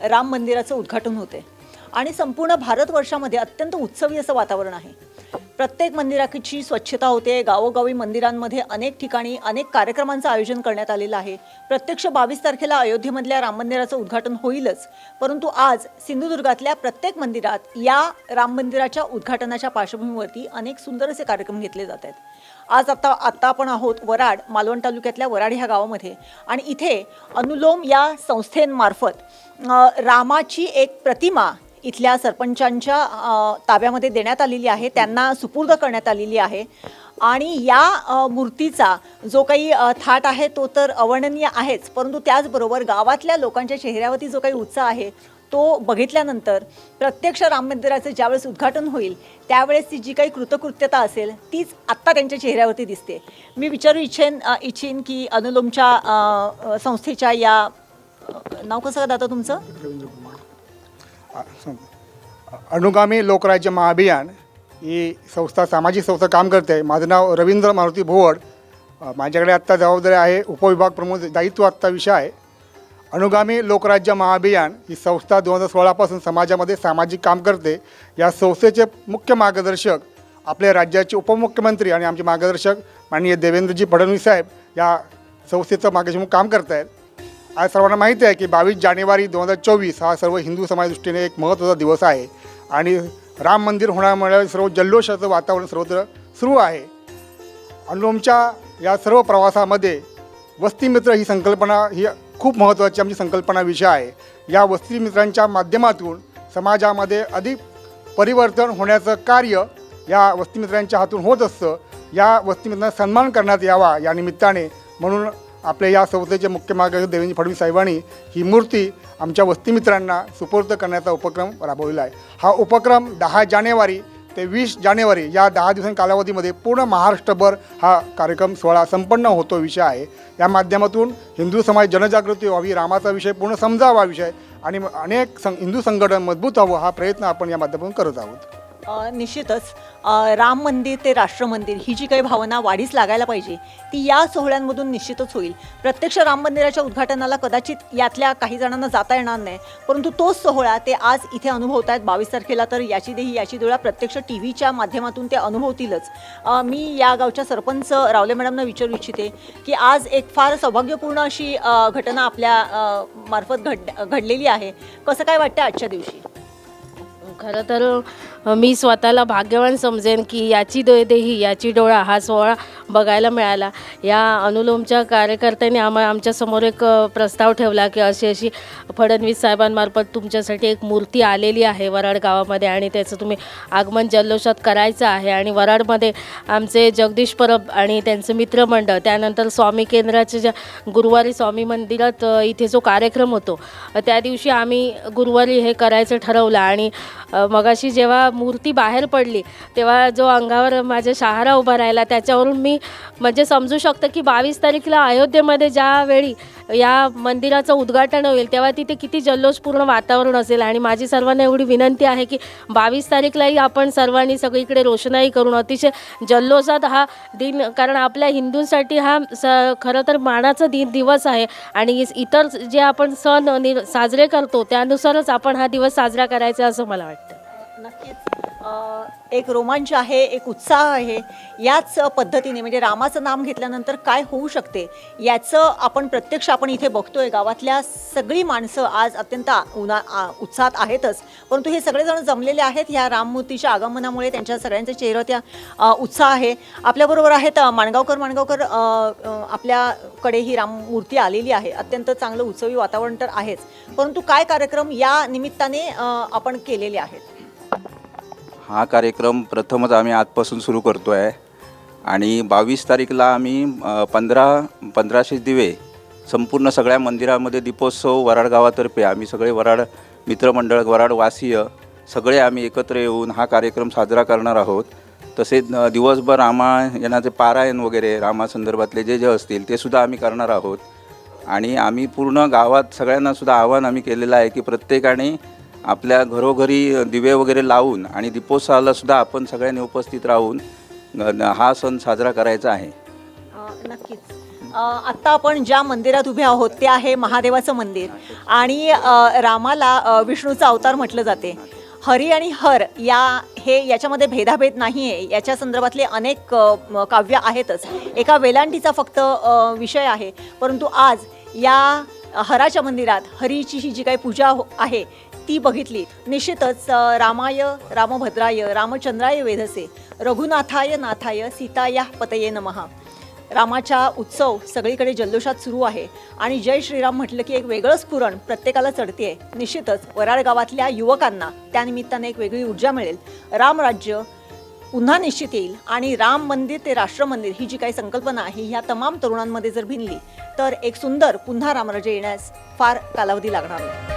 राम मंदिराचं उद्घाटन होते. आणि संपूर्ण भारतवर्षामध्ये अत्यंत उत्सवी असं वातावरण आहे. प्रत्येक मंदिराची स्वच्छता होते. गावोगावी मंदिरांमध्ये अनेक ठिकाणी अनेक कार्यक्रमांचं आयोजन करण्यात आलेलं आहे. प्रत्यक्ष बावीस तारखेला अयोध्येमधल्या राम मंदिराचं उद्घाटन होईलच. परंतु आज सिंधुदुर्गातल्या प्रत्येक मंदिरात या राम मंदिराच्या उद्घाटनाच्या पार्श्वभूमीवरती अनेक सुंदर असे कार्यक्रम घेतले जात आहेत. आज आता आत्ता आपण आहोत वराड मालवण तालुक्यातल्या वराड ह्या गावामध्ये. आणि इथे अनुलोम या संस्थेमार्फत रामाची एक प्रतिमा इथल्या सरपंचांच्या ताब्यामध्ये देण्यात आलेली आहे त्यांना सुपूर्द करण्यात आलेली आहे. आणि या मूर्तीचा जो काही थाट आहे तो तर अवर्णनीय आहेच परंतु त्याचबरोबर गावातल्या लोकांच्या चेहऱ्यावरती जो काही उत्साह आहे तो बघितल्यानंतर प्रत्यक्ष राम मंदिराचं ज्यावेळेस उद्घाटन होईल त्यावेळेस ती जी काही कृतकृत्यता असेल तीच आत्ता त्यांच्या चेहऱ्यावरती दिसते. मी विचारू इच्छेन इच्छेन की अनुलोमच्या संस्थेच्या या नाव कसं का दादा तुमचं? अनुगामी लोकराज्य महाअभियान ही संस्था सामाजिक संस्था काम करते. आहे माझं नाव रवींद्र मारुती भोवड. माझ्याकडे आत्ता जबाबदारी आहे उपविभाग प्रमुख दायित्व आत्ता विषय आहे. अनुगामी लोकराज्य महाअभियान ही संस्था दोन हजार सोळापासून समाजामध्ये सामाजिक काम करते. या संस्थेचे मुख्य मार्गदर्शक आपल्या राज्याचे उपमुख्यमंत्री आणि आमचे मार्गदर्शक माननीय देवेंद्रजी फडणवीस साहेब या संस्थेचं मार्गदर्शन काम करत आहेत आज सर्वांना माहिती आहे की बावीस जानेवारी दोन हजार चोवीस हा सर्व हिंदू समाज दृष्टीने एक महत्त्वाचा दिवस आहे आणि राम मंदिर होण्यामुळे सर्व जल्लोषाचं वातावरण सर्वत्र सुरू आहे. अनुलोमच्या या सर्व प्रवासामध्ये वस्तीमित्र ही संकल्पना ही खूप महत्त्वाची आमची संकल्पना विषय आहे. या वस्तीमित्रांच्या माध्यमातून समाजामध्ये अधिक परिवर्तन होण्याचं कार्य या वस्तीमित्रांच्या हातून होत असतं. या वस्तीमित्रांना सन्मान करण्यात यावा या निमित्ताने म्हणून आपल्या या संस्थेचे मुख्य मार्गदर्शक देवेंद्र फडणवीस साहेबांनी ही मूर्ती आमच्या वस्तीमित्रांना सुपूर्द करण्याचा उपक्रम राबवलेला आहे. हा उपक्रम दहा जानेवारी ते वीस जानेवारी या दहा दिवसांच्या कालावधीमध्ये पूर्ण महाराष्ट्रभर हा कार्यक्रम सोहळा संपन्न होतो विषय आहे. या माध्यमातून हिंदू समाज जनजागृती व्हावी रामाचा विषय पूर्ण समजावा विषय आणि अनेक सं हिंदू संघटन मजबूत व्हावं हा प्रयत्न आपण या माध्यमातून करत आहोत. निश्चितच राम मंदिर ते राष्ट्र मंदिर ही जी काही भावना वाढीस लागायला पाहिजे ती या सोहळ्यांमधून निश्चितच होईल. प्रत्यक्ष राम मंदिराच्या उद्घाटनाला कदाचित यातल्या काही जणांना जाता येणार नाही परंतु तोच सोहळा ते आज इथे अनुभवत आहेत बावीस तारखेला तर याची देही याची डोळा प्रत्यक्ष टी व्हीच्या माध्यमातून ते अनुभवतीलच. मी या गावच्या सरपंच रावले मॅडमना विचारू इच्छिते की आज एक फार सौभाग्यपूर्ण अशी घटना आपल्या मार्फत घड घडलेली आहे. कसं काय वाटतं आजच्या दिवशी? खरं तर मी स्वतःला भाग्यवान समजेन की याची दो देही याची डोळा हा सोहळा बघायला मिळाला. या अनुलोमच्या कार्यकर्त्यांनी आम्हा आमच्यासमोर एक प्रस्ताव ठेवला की अशी अशी फडणवीस साहेबांमार्फत तुमच्यासाठी एक मूर्ती आलेली आहे वराड गावामध्ये आणि त्याचं तुम्ही आगमन जल्लोषात करायचं आहे. आणि वराडमध्ये आमचे जगदीश परब आणि त्यांचं मित्रमंडळ त्यानंतर स्वामी केंद्राच्या ज्या गुरुवारी स्वामी मंदिरात इथे जो कार्यक्रम होतो त्या दिवशी आम्ही गुरुवारी हे करायचं ठरवलं. आणि मगाशी जेव्हा मूर्ती बाहेर पडली तेव्हा जो अंगावर माझ्या शहारा उभा राहिला त्याच्यावरून मी म्हणजे समजू शकतं की बावीस तारीखला अयोध्येमध्ये ज्यावेळी या मंदिराचं उद्घाटन होईल तेव्हा तिथे किती जल्लोषपूर्ण वातावरण असेल. आणि माझी सर्वांना एवढी विनंती आहे की बावीस तारीखलाही आपण सर्वांनी सगळीकडे रोषणाई करून अतिशय जल्लोषात हा दिन कारण आपल्या हिंदूंसाठी हा स खरं तर मानाचा दिन दिवस आहे. आणि इतर जे आपण सण नि साजरे करतो त्यानुसारच आपण हा दिवस साजरा करायचा असं मला वाटतं. नक्कीच. एक रोमांच आहे एक उत्साह आहे. याच पद्धतीने म्हणजे रामाचं नाम घेतल्यानंतर काय होऊ शकते? याचं आपण प्रत्यक्ष आपण इथे बघतोय गावातल्या सगळी माणसं आज अत्यंत उन्हा उत्साहात आहेतच. परंतु हे सगळेजण जमलेले आहेत ह्या राममूर्तीच्या आगमनामुळे त्यांच्या सगळ्यांच्या चेहरा त्या उत्साह आहे. आपल्याबरोबर आहेत माणगावकर. माणगावकर आपल्याकडे ही राममूर्ती आलेली आहे. अत्यंत चांगलं उत्सवी वातावरण तर आहेच. परंतु काय कार्यक्रम या निमित्ताने आपण केलेले आहेत? हा कार्यक्रम प्रथमच आम्ही आजपासून सुरू करतो आहे आणि बावीस तारीखला आम्ही पंधरा पंधराशे दिवे संपूर्ण सगळ्या मंदिरामध्ये दीपोत्सव वराड गावातर्फे आम्ही सगळे वराड मित्रमंडळ वराड वासीय सगळे आम्ही एकत्र येऊन हा कार्यक्रम साजरा करणार आहोत. तसेच दिवसभर रामायणाचे पारायण वगैरे रामासंदर्भातले जे जे असतील ते सुद्धा आम्ही करणार आहोत. आणि आम्ही पूर्ण गावात सगळ्यांनासुद्धा आव्हान आवाहन आम्ही केलेलं आहे की प्रत्येकाने आपल्या घरोघरी दिवे वगैरे लावून आणि दीपोत्सवाला सुद्धा आपण सगळ्यांनी उपस्थित राहून हा सण साजरा करायचा आहे. नक्कीच. आत्ता आपण ज्या मंदिरात उभे आहोत ते आहे महादेवाचं मंदिर. आणि रामाला विष्णूचा अवतार म्हटलं जाते. हरी आणि हर या हे याच्यामध्ये भेदाभेद नाही आहे याच्या संदर्भातले अनेक काव्य आहेतच. एका वेलांटीचा फक्त विषय आहे. परंतु आज या हराच्या मंदिरात हरीची ही जी काही पूजा हो- आहे ती बघितली. निश्चितच रामाय रामभद्राय रामचंद्राय वेधसे रघुनाथाय नाथाय सीताया पतये नमः. रामाचा उत्सव सगळीकडे जल्लोषात सुरू आहे आणि जय श्रीराम म्हटलं की एक वेगळंच पुरण प्रत्येकाला चढते निश्चितच वराड गावातल्या युवकांना त्यानिमित्ताने एक वेगळी ऊर्जा मिळेल. रामराज्य पुन्हा निश्चित येईल आणि राम मंदिर ते राष्ट्र मंदिर ही जी काही संकल्पना आहे ह्या तमाम तरुणांमध्ये जर भिनली तर एक सुंदर पुन्हा रामराज्य येण्यास फार कालावधी लागणार नाही.